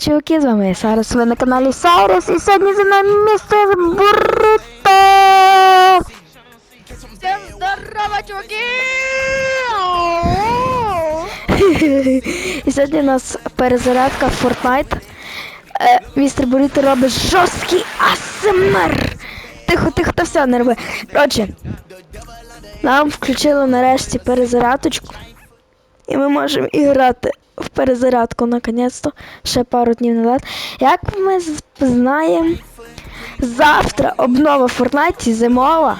Чуваки, з вами Сарус, ви на каналі Сарус, і сьогодні зі мною містер Буррито. Всем здорово, чуваки! І сьогодні у нас перезарядка в Fortnite. Е, містер Буррито робить жорсткий АСМР. Тихо, тихо, та все не роби. Коротше, нам включили нарешті перезарядочку. І ми можемо і грати в перезарядку наконець-то. Ще пару днів назад. Як ми знаємо, завтра обнова в Fortnite зимова.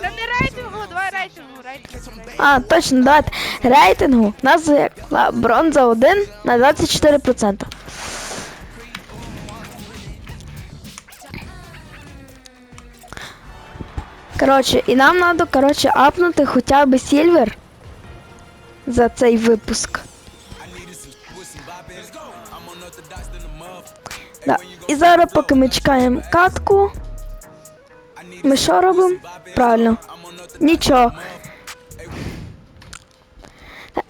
Це не рейтингу, давай рейтингу, рейтингу. А, точно, давайте. Рейтингу нас є а, бронза 1 на 24%. Коротше, і нам треба, коротше, апнути хоча б сільвер за цей випуск. Да. І зараз, поки ми чекаємо катку, ми що робимо? Правильно. Нічого.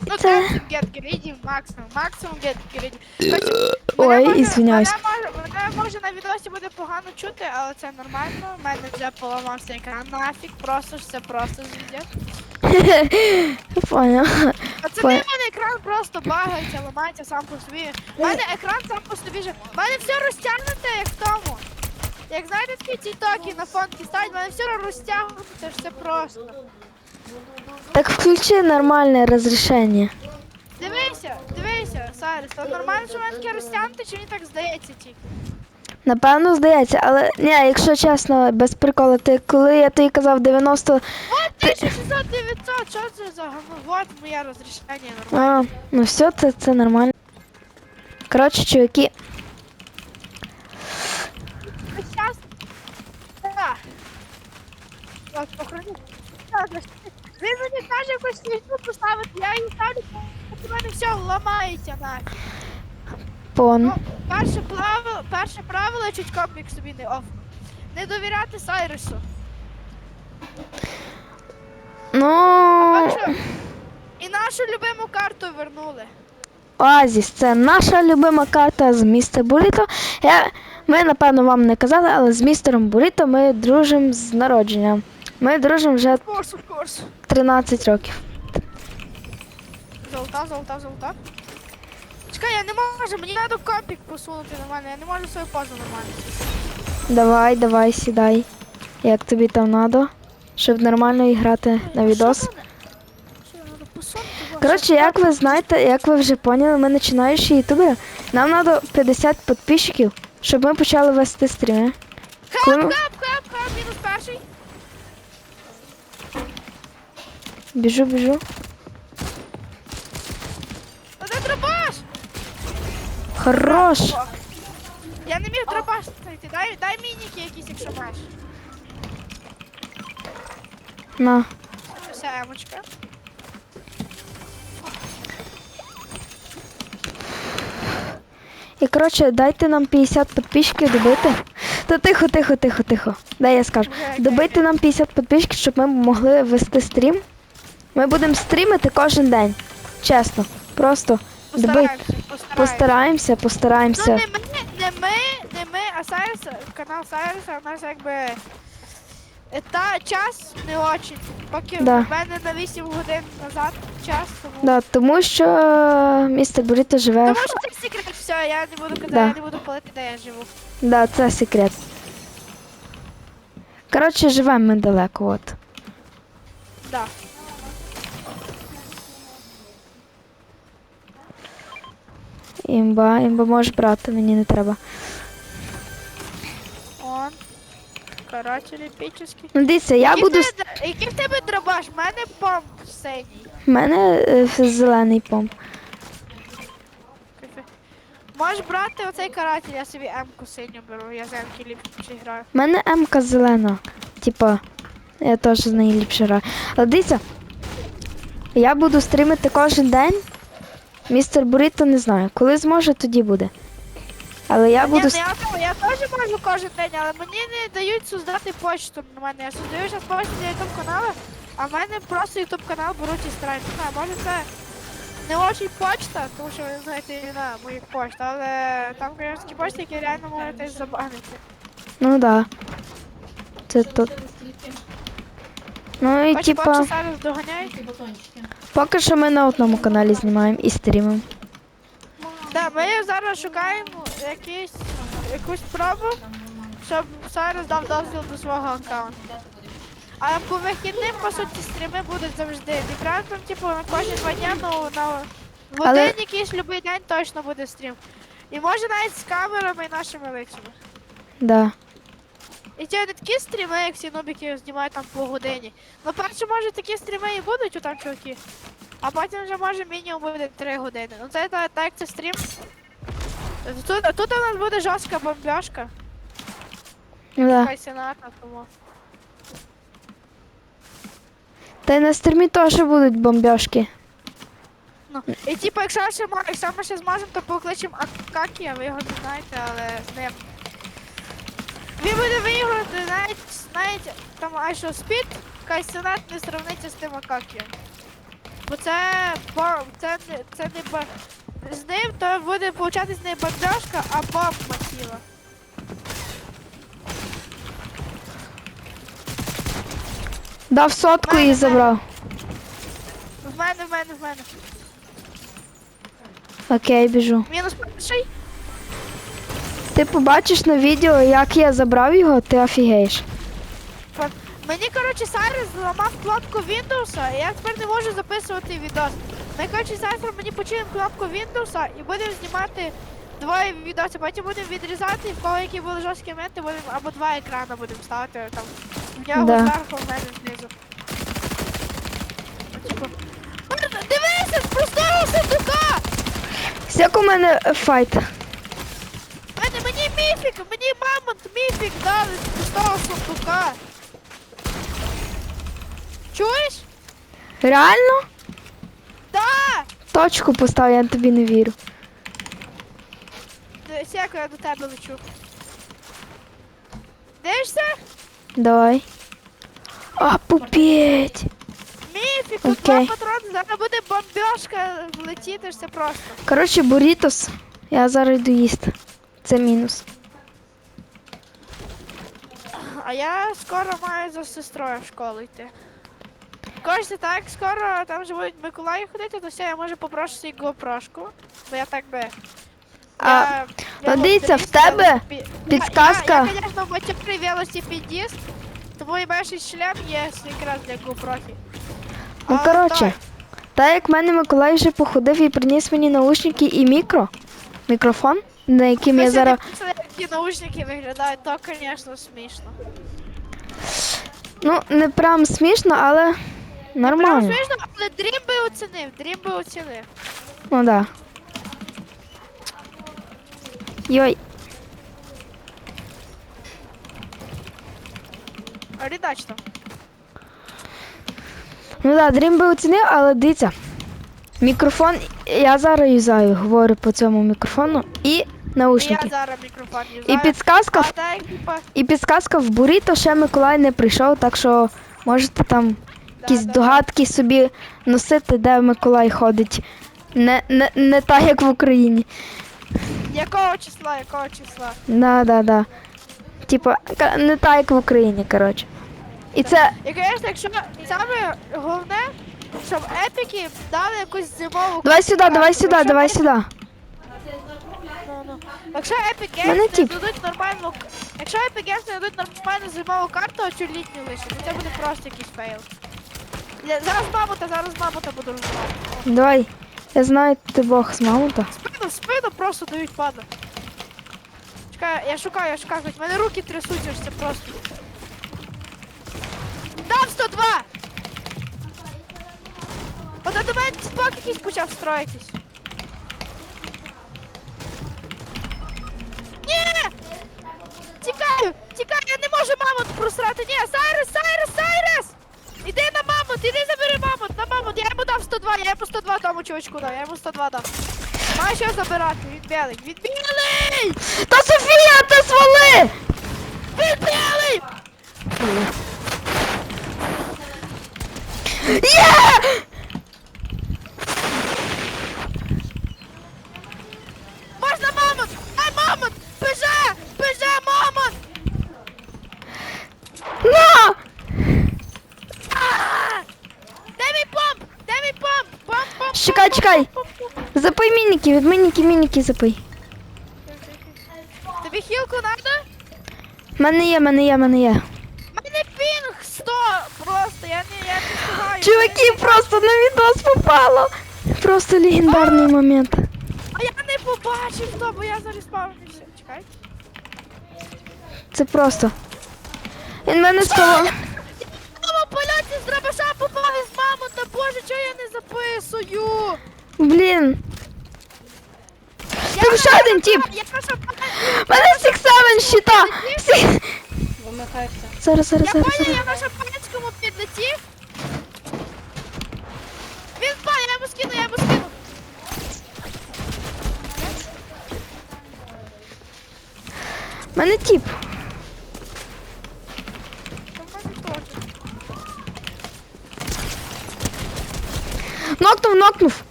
Ну, Це... максимум get greedy, максимум, максимум get greedy. Ой, извиняюсь. Мене може, мене може на відосі буде погано чути, але це нормально. У мене вже поламався екран нафіг, просто ж це просто звідя. Понял. А це Пон- не в мене екран просто багається, ламається сам по собі. У мене екран сам по собі же. У мене все розтягнуте, як в тому. Як знаєте, такі тіктоки на фонки ставить, у мене все розтягнуте, це ж все просто. Так включи нормальне розрішення. Дивися, дивися, Сайрес, то нормально, що в мене таке розтягнуте, чи мені так здається тільки? Напевно, здається, але ні, якщо чесно, без приколу, ти коли я тобі казав 90. От 1600 900, що це за? Вот моє розрішення нормально. А, ну все, це, це нормально. Коротше, чуваки. Похорони. Так. Він мені каже якусь фігню поставити, я її ставлю, у мене все ламається нафіг. Пон. Ну, перше правило, перше правило, чуть комплік собі не оф. Не довіряти Сайрусу. Ну. Бачу, і нашу любиму карту вернули. Оазіс, це наша любима карта з міста Буріто. Я, ми, напевно, вам не казали, але з містером Буріто ми дружимо з народження. Ми дружимо вже Of course, of course. 13 років. Золота, золота, золота. Чекай, я не можу, мені треба компік посунути нормально, я не можу свою позу нормально. Давай, давай, сідай. Як тобі там надо, щоб нормально грати на відос. Мене? Коротше, як ви знаєте, як ви вже поняли, ми починаючі ютубери. Нам треба 50 підписчиків, щоб ми почали вести стріми. Хап, хап, хап, хап, мінус перший. Біжу, біжу. Та де дробаш? Хорош! Я не міг дробаш знайти. Дай, дай мініки якісь, якщо маєш. На. Вся емочка. І коротше, дайте нам 50 підписчиків добити. Та тихо, тихо, тихо, тихо. Дай я скажу. Добити нам 50 підписчиків, щоб ми могли вести стрім. Ми будемо стрімити кожен день. Чесно. Просто Постараємося, постараємося. постараємося, Ну не ми, не ми, не ми, а Сайрус, канал Сайруса у нас якби та час не очень. Поки Да. в мене на 8 годин назад час, тому. Да, тому що е, містер Буріто живе. Тому в- що це секрет, все, я не буду казати, Да. я не буду палити, де я живу. Да, це секрет. Коротше, живемо ми далеко, от. Да. Імба, імба можеш брати, мені не треба. Он. Короче, епічний. Ну дивіться, я Який буду. в тебе Який в тебе дробаш? В мене помп синій. У мене е, зелений помп. Можеш брати оцей каратель, я собі М-ку синю беру, я з М-ки ліпше граю. У мене М-ка зелена. Типа, я теж з неї ліпше граю. Але дивіться, я буду стрімити кожен день. Містер Буріто не знаю. Коли зможе, тоді буде. Але я буду. Ні, ну я, я теж можу кожен день, але мені не дають создати почту нормально. Я создаю зараз почту для ютуб каналу, а в мене просто ютуб канал беруть і старають. Не знаю, може це не очень почта, тому що ви знаєте війна моїх почт, але там українські почти, які реально можете забанити. Ну да. Це то. Ну і Хоч типа, почта зараз доганяють. Поки що ми на одному каналі знімаємо і стрімимо. Да, ми зараз шукаємо якісь, якусь пробу, щоб зараз дав дозвіл до свого аккаунту. А по вихідним, по суті, стріми будуть завжди. Там, типу, на кожні два дня, ну на в Але- один якийсь любий день точно буде стрім. І може навіть з камерами і нашими лицями. Да. І ті не такі стріми, як всі нубіки знімають там по годині. Ну, перше, може, такі стріми і будуть у там чуваки. А потім вже може мінімум буде 3 години. Ну це та- так як це стрім. Тут, тут у нас буде жорстка бомбяшка. Ну да. Хай сенатна, тому. Та й на стрімі теж будуть бомбьошки. Ну. І типу, якщо ще якщо ми ще зможемо, то покличемо Акакія, ви його не знаєте, але з ним. Він буде виіграти навіть, навіть там Айшо Спід, Кайсенат не сравниться з тим Акакієм. Бо це, бо- це, це не ба... З ним то буде получатись не бомбяшка, а бомба тіла. Дав сотку і забрав. В мене, в мене, в мене. Окей, біжу. Мінус перший. Ти побачиш на відео, як я забрав його, ти офігеєш. Мені, коротше, Сайрес зламав кнопку Windows, і я тепер не можу записувати відос. Ми, коротше, завтра мені почуємо кнопку Windows і будемо знімати двоє відосів. Потім будемо відрізати, і в кого які були жорсткі моменти, будемо або два екрани будемо ставити там. В нього Да. зверху, в мене знизу. Типу. Дивися, з простого сундука! Як у мене файт? Міфік, мені мамонт міфік дали з простого сундука. Чуєш? Реально? Да! Точку постав, я тобі не вірю. Як я до тебе лечу. Дивишся? Давай. А, пупеть. Міфік, тут Окей. два патрони, зараз буде бомбьошка летіти ж це просто. Коротше, бурітос. Я зараз йду їсти. Це мінус. А я скоро маю за сестрою в школу йти. Кажеться, так, скоро там вже будуть Миколаї ходити, то все, я може попрошу свій GoPro-шку, бо я так би. А, я, ну, дивіться, в тебе підсказка. Я, я, звісно, мотивний велосипедіст, тому і перший шлем є якраз для GoPro. Ну, коротше, так, та як в мене Миколай вже походив і приніс мені наушники і мікро. Мікрофон, на яким я зараз. Ті наушники виглядають, то, звісно, смішно. Ну, не прям смішно, але Прям нормально. смішно, але Дрім би оцінив, Дрім би оцінив. Ну да. Йой. Рідачно. Ну да, Дрім би оцінив, але дивіться. Мікрофон, я зараз юзаю, говорю по цьому мікрофону і Я наушники. зараз мікрофон І підсказка, в- так, типа, і підсказка в буріто ще Миколай не прийшов, так що можете там якісь догадки собі носити, де Миколай ходить. Не, не, не так, як в Україні. Якого числа, якого числа? Да, да, да. Типа, ка- не так, як в Україні, коротше. І це. І, звісно, якщо саме головне, щоб епіки дали якусь зимову Давай сюди, давай сюди, давай сюди. Ну, ну. Якщо Epic Мене Games не тіп. дадуть нормальну... Якщо Epic Games не дадуть нормальну зимову карту, а цю літню лише, то це буде просто якийсь фейл. Я, зараз мамута, зараз мамута буду розмовляти. Давай. Я знаю, ти Бог з мамута. Спину, спину просто дають паду. Чекай, я шукаю, я шукаю, в мене руки трясуться, це просто. Дав 102! От до мене тіпок якийсь почав строїтись. Можу мамонт просрати! Ні, Сайрес, Сайрес, Сайрес! Іди на мамонт, іди забери мамонт, на мамонт, я йому дав 102, я йому 102 тому чувачку дав, я йому 102 дав. Маю що забирати, він білий, він білий! Та Софія, ти свали! Він білий! Є! Запий мініки, від мініки, мініки запий. Тобі хілку надо? Мене є, мене є, мене є. Мене пінг 100 просто, я не, я не встигаю. Чуваки, просто на відос попало. Просто легендарний момент. А я не побачив то, бо я зараз зареспавнився. Чекай. Це просто. Він мене стало. Мама польоті з дробаша попав із мамонта, боже, чого я не записую? Блін. Там ще один тип. Я прошу, Мене Six Seven щита. Всі- Вимикайся. Зараз, зараз, я зараз, понял, зараз. я на шампанському підлетів. Він впав, я йому скину, я йому скину. Мене тип. Там мене теж. Нокнув, нокнув.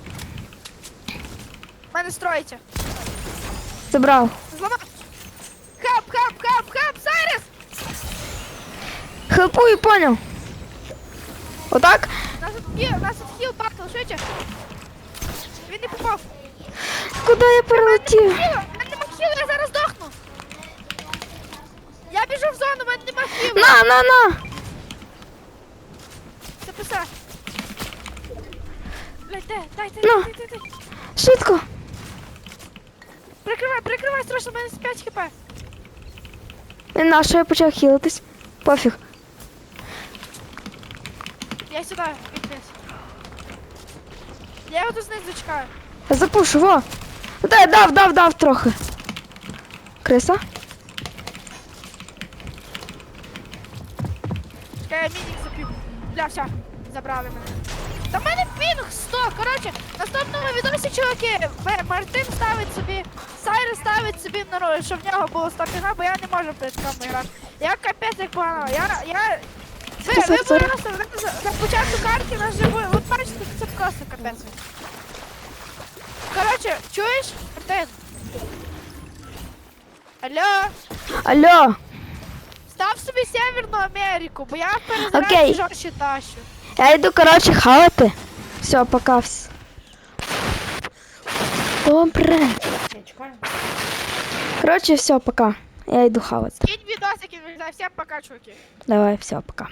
Мене строїться. Забрав. Зламав. Хап, хап, хап, хап, зараз! Хелпую, поняв. Отак? Нас тут хіл, нас тут хіл батл, швидше. Він не попав. Куди я перелетів? Хіл, мене нема хіл, я зараз дохну. Я біжу в зону, мене нема хіл. На, на, на. Блядь, де, дай, дай, Ну. дай, дай, дай. Швидко. Прикривай, прикривай, страшно, в мене з 5 хп. Не на що я почав хілитись. Пофіг. Я сюди, відкрис. Я його тут знизу чекаю. Я запушу, во. Дай, дав, дав, дав трохи. Криса? Чекай, я мінік запів. Бля, все, забрали мене. Та в мене пінг 100, коротше, наступному відосі, чуваки, Мартин ставить собі, Сайрес ставить собі на роль, щоб в нього було 100 пінга, бо я не можу перед грати. Я капець як погано, я, я... Ви, ви просто на- початку карти нас живу, от бачите, це просто капець. Коротше, чуєш, Мартин? Алло? Алло. Став собі Северну Америку, бо я Окей. жорстче тащу. Я йду, коротше, хавати. Все, пока. вс- Добре. Коротше, все, пока. Я йду хавати. Кинь відосики, всем пока, чуваки. Давай, все, пока.